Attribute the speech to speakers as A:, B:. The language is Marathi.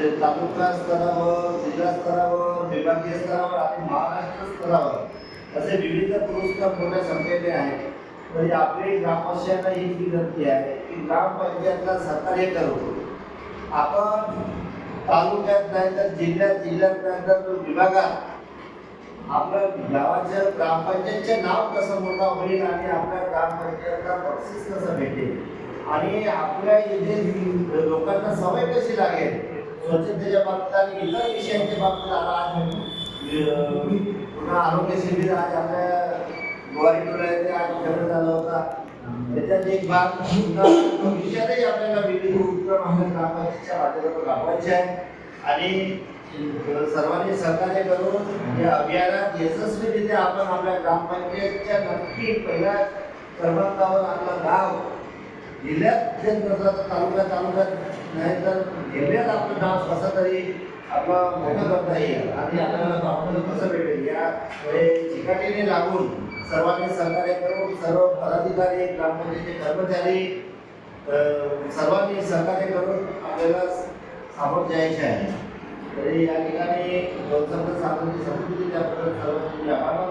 A: जिल्हा तालुका स्तरावर जिल्हा स्तरावर विभागीय स्तरावर आणि महाराष्ट्र स्तरावर असे विविध पुरस्कार मोठ्या संख्येने आहेत. म्हणजे आपली ग्रामपंचायतला ही विनंती आहे की ग्रामपंचायतला सहकार्य करून आपण तालुक्यात नाही तर जिल्ह्यात जिल्ह्यात नाही तर विभागात आपल्या गावाच्या ग्रामपंचायतचे नाव कसं मोठा होईल आणि आपल्या ग्रामपंचायतला बक्षीस कसं भेटेल? आणि आपल्या इथे लोकांना सवय कशी लागेल? स्वच्छतेच्या बाबतीत आणि इतर विषयांच्या बाबतीत आता आज पुन्हा आरोग्य शिबिर आज आपल्या गोवारी ते आज ठेवण्यात झाला होता त्याच्यात एक भाग भविष्यातही आपल्याला विविध उपक्रम आपल्या ग्रामपंचायतच्या माध्यमातून राबवायचे आहे आणि सर्वांनी सहकार्य करून या अभियानात यशस्वीरित्या आपण आपल्या ग्रामपंचायतच्या नक्की पहिल्या क्रमांकावर आपलं गाव जिल्ह्यात जे नसलं तालुक्यात नाहीतर नाही तर आपलं नाव कसं तरी आपलं मोठं करता येईल. आणि आपल्याला आपल्याला कसं भेटेल. या चिकाटीने लागून सर्वांनी सहकार्य करून सर्व पदाधिकारी ग्रामपंचायतीचे कर्मचारी सर्वांनी सहकार्य करून आपल्याला सामोर जायचे आहे. तरी या ठिकाणी गौतम साधूची संस्कृती त्याबद्दल सर्वांचे आभार